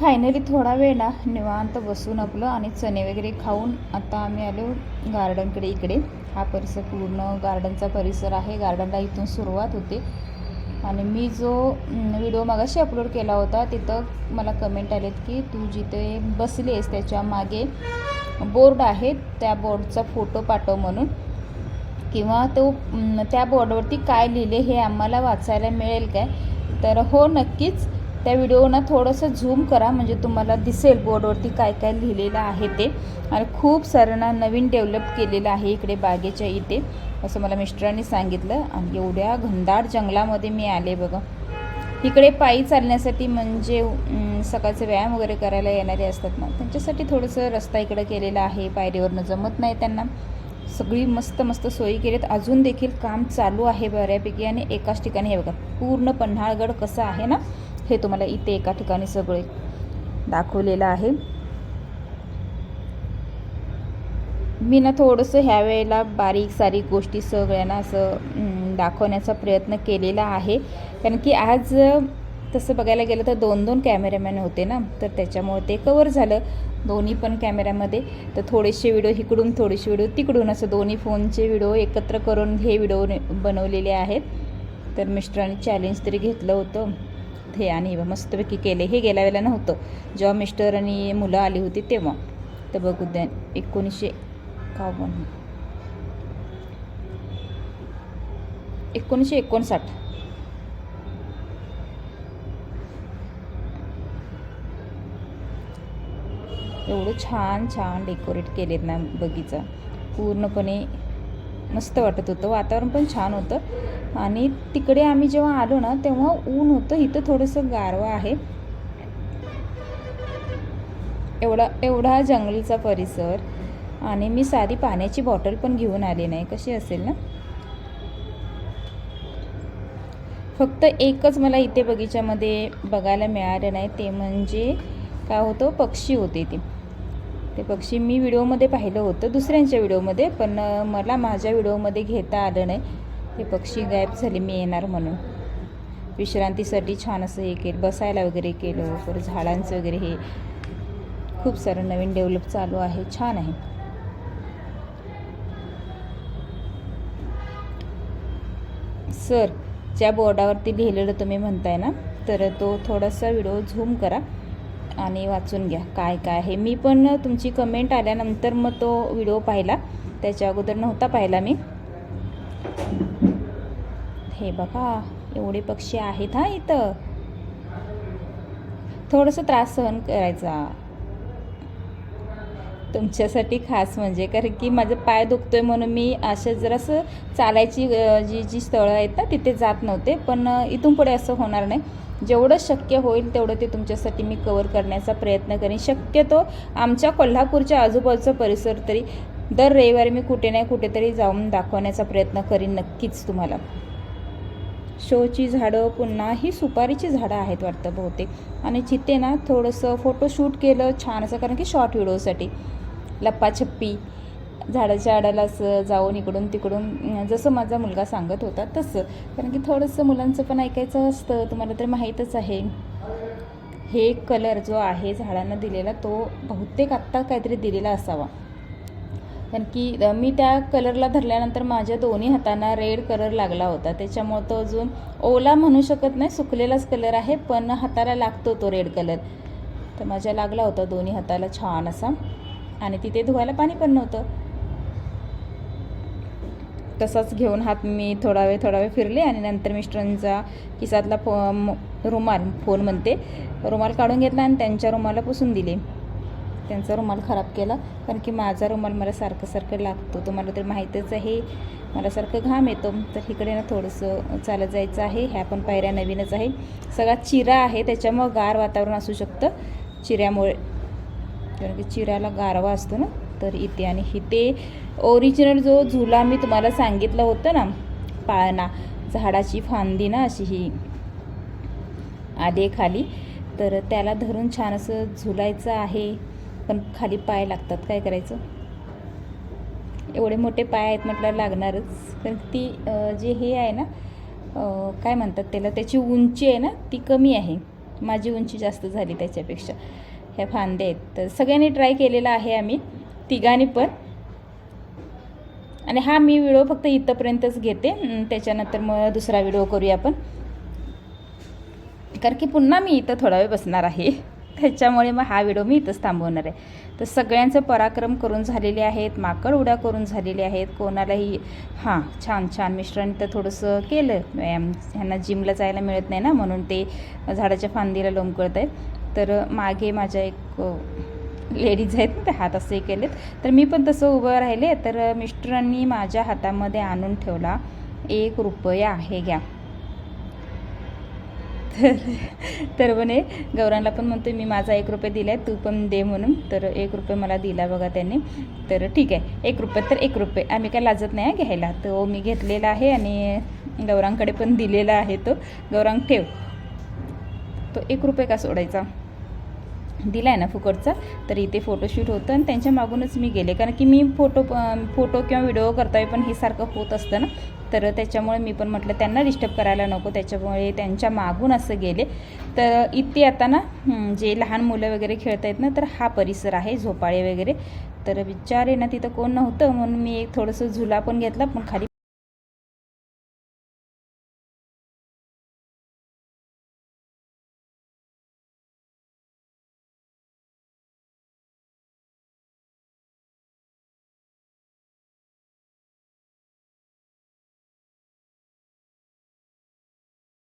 Finally थोडा वेळ ना निवांत बसून आपलं आणि चणे वगैरे खाऊन आता आम्ही आलो गार्डनकडे इकडे. हा परिसर पूर्ण गार्डनचा परिसर आहे. गार्डनला इथून सुरुवात होते. आणि मी जो व्हिडिओ मागाशी अपलोड केला होता तिथं मला कमेंट आलेत की तू जिथे बसली आहेस त्याच्यामागे बोर्ड आहे. त्या बोर्डचा फोटो पाठव म्हणून. किंवा तो त्या बोर्डवरती काय लिहिले हे आम्हाला वाचायला मिळेल काय? तर हो नक्कीच. त्या व्हिडिओना थोडंसं झूम करा म्हणजे तुम्हाला दिसेल बोर्डवरती काय काय लिहिलेलं आहे ते. आणि खूप सारांना नवीन डेव्हलप केलेलं आहे इकडे बागेच्या इथे असं मला मिस्टरांनी सांगितलं. आणि एवढ्या घनदाट जंगलामध्ये मी आले बघा. इकडे पायी चालण्यासाठी म्हणजे सकाळचे व्यायाम वगैरे करायला येणारे असतात ना त्यांच्यासाठी थोडंसं रस्ता इकडं केलेला आहे पायरीवरनं जमत नाही त्यांना. सगळी मस्त मस्त सोयी केलीत. अजून देखील काम चालू आहे बऱ्यापैकी आणि एकाच ठिकाणी. हे बघा पूर्ण पन्हाळगड कसं आहे ना हे तुम्हाला इथे एका ठिकाणी सगळे दाखवलेलं आहे. मी ना थोडंसं ह्या वेळेला बारीक सारीक गोष्टी सगळ्यांना असं दाखवण्याचा प्रयत्न केलेला आहे. कारण की आज तसं बघायला गेलं तर दोन दोन कॅमेरामॅन होते ना तर त्याच्यामुळे ते कवर झालं. दोन्ही पण कॅमेऱ्यामध्ये तर थोडेसे व्हिडिओ इकडून थोडेसे व्हिडिओ तिकडून असं दोन्ही फोनचे व्हिडिओ एकत्र करून हे व्हिडिओ बनवलेले आहेत. तर मिस्टरांनी चॅलेंज तरी घेतलं होतं. हे आणि मस्तपैकी केले. हे गेल्या वेळेला नव्हतं. जेव्हा मिस्टर आणि मुलं आली होती तेव्हा. तर बघू द्या एकोणीसशे एकावन्न. एकोणीसशे एकोणसाठ. एवढं छान छान डेकोरेट केलेत ना बगीचा. पूर्णपणे मस्त वाटत होतं. वातावरण पण छान होतं. आणि तिकडे आम्ही जेव्हा आलो ना तेव्हा ऊन होतं. इथं थोडंसं गारवा आहे. एवढा एवढा जंगलचा परिसर. आणि मी साधी पाण्याची बॉटल पण घेऊन आले नाही. कशी असेल ना? फक्त एकच मला इथे बगीच्यामध्ये बघायला मिळालं नाही. ते म्हणजे काय होतं? पक्षी होते ते. ते पक्षी मी व्हिडिओमध्ये पाहिलं होतं दुसऱ्यांच्या व्हिडिओमध्ये पण मला माझ्या व्हिडिओमध्ये घेता आलं नाही. ते पक्षी गायब झाले मी येणार म्हणून. विश्रांतीसाठी छान असं हे केलं बसायला वगैरे केलं परत झाडांचं वगैरे हे. खूप सारं नवीन डेव्हलप चालू आहे छान आहे. सर ज्या बोर्डावरती लिहिलेलं तुम्ही म्हणताय ना तर तो थोडासा व्हिडिओ झूम करा. आणि वाचून घ्या. काय काय? आहे मी पण तुमची कमेंट आल्यानंतर मग तो व्हिडिओ पाहिला. त्याच्या अगोदर नव्हता पाहिला मी. हे बघा एवढे पक्षी आहेत हा इथं. थोडंसं त्रास सहन करायचा. तुमच्यासाठी खास म्हणजे कारण की माझं पाय दुखतोय म्हणून मी असं जरासं चालायची जी जी स्थळं आहेत ना तिथे जात नव्हते. पण इथून पुढे असं होणार नाही. जेवढं शक्य होईल तेवढं ते तुमच्यासाठी मी कवर करण्याचा प्रयत्न करेन. शक्यतो आमच्या कोल्हापूरच्या आजूबाजूचा परिसर तरी दर रविवारी मी कुठे नाही कुठेतरी जाऊन दाखवण्याचा प्रयत्न करीन नक्कीच तुम्हाला. शोची झाडं पुन्हा ही सुपारीची झाडं आहेत वाटतं बहुतेक. आणि जिथे ना थोडंसं फोटोशूट केलं छान असं कारण की शॉर्ट व्हिडिओसाठी लप्पाछप्पी झाडाच्या आडाला असं जाऊन इकडून तिकडून जसं माझा मुलगा सांगत होता तसं. कारण की थोडंसं मुलांचं पण ऐकायचं असतं तुम्हाला तर माहीतच आहे. हे कलर जो आहे झाडांना दिलेला तो बहुतेक आत्ता काहीतरी दिलेला असावा. कारण की मी त्या कलरला धरल्यानंतर माझ्या दोन्ही हातांना रेड कलर लागला होता. त्याच्यामुळं तो अजून ओला म्हणू शकत नाही सुकलेलाच कलर आहे पण हाताला लागतो तो रेड कलर. तर माझ्या लागला होता दोन्ही हाताला छान असा. आणि तिथे धुवायला पाणी पण नव्हतं. तसाच घेऊन हात मी थोडा वेळ थोडा वेळ फिरले आणि नंतर मिस्टरांचा किसातला फो रुमाल फोन म्हणते रुमाल काढून घेतला आणि त्यांच्या रुमाला पुसून दिले. त्यांचा रुमाल खराब केला कारण की माझा रुमाल मला सारखं सारखं लागतो. तुम्हाला तर माहीतच आहे मला सारखं घाम येतो. तर इकडे ना थोडंसं चालत जायचं आहे. ह्या पण पायऱ्या नवीनच आहे. सगळा चिरा आहे त्याच्यामुळं गार वातावरण असू शकतं. चिऱ्यामुळे कारण की चिऱ्याला गारवा असतो ना. तर इथे आणि इथे ओरिजिनल जो झुला मी तुम्हाला सांगितलं होतं ना पाळणा झाडाची फांदी ना अशी ही आली खाली. तर त्याला धरून छान असं झुलायचं आहे पण खाली पाय लागतात काय करायचं? एवढे मोठे पाय आहेत म्हटलं लागणारच. कारण ती जे हे आहे ना काय म्हणतात त्याला त्याची उंची आहे ना ती कमी आहे. माझी उंची जास्त झाली त्याच्यापेक्षा. ह्या फांद्या आहेत. तर सगळ्यांनी ट्राय केलेला आहे आम्ही. तिघांनी पण. आणि हा मी व्हिडिओ फक्त इथंपर्यंतच घेते. त्याच्यानंतर मग दुसरा व्हिडिओ करूया आपण. कारण की पुन्हा मी इथं थोडा वेळ बसणार आहे. त्याच्यामुळे मग हा व्हिडिओ मी इथंच थांबवणार आहे. तर सगळ्यांचं पराक्रम करून झालेले आहेत. माकड उड्या करून झालेले आहेत. कोणालाही हां छान छान. मिश्रण तर थोडंसं केलं. व्यायाम. ह्यांना जिमला जायला मिळत नाही ना म्हणून ते झाडाच्या फांदीला लोंबकळत आहेत. तर मागे माझ्या एक लेडीज आहेत ना, ते हात असे केलेत. तर मी पण तसं उभं राहिले. तर मिस्टरांनी माझ्या हातामध्ये आणून ठेवला. एक रुपया आहे घ्या. तर तर म्हणे गौरांना पण म्हणतो मी माझा एक रुपये दिला आहे तू पण दे म्हणून. तर एक रुपये मला दिला बघा त्यांनी. तर ठीक आहे एक रुपये तर एक रुपये. आम्ही काय लाजत नाही घ्यायला. तो मी घेतलेला आहे आणि गौरांकडे पण दिलेला आहे तो. गौरांग ठेव. तो एक रुपये का सोडायचा? दिला आहे ना फुकटचा तर इथे फोटोशूट होतं आणि त्यांच्या मागूनच मी गेले. कारण की मी फोटो फोटो किंवा व्हिडिओ करता पण हे सारखं होत असतं ना. तर त्याच्यामुळे मी पण म्हटलं त्यांना डिस्टर्ब करायला नको. त्याच्यामुळे त्यांच्या मागून असं गेले. तर इथे आता ना जे लहान मुलं वगैरे खेळत आहेत ना तर हा परिसर आहे झोपाळे वगैरे. तर विचार आहे ना तिथं कोण नव्हतं म्हणून मी एक थोडंसं झुला पण घेतला पण खाली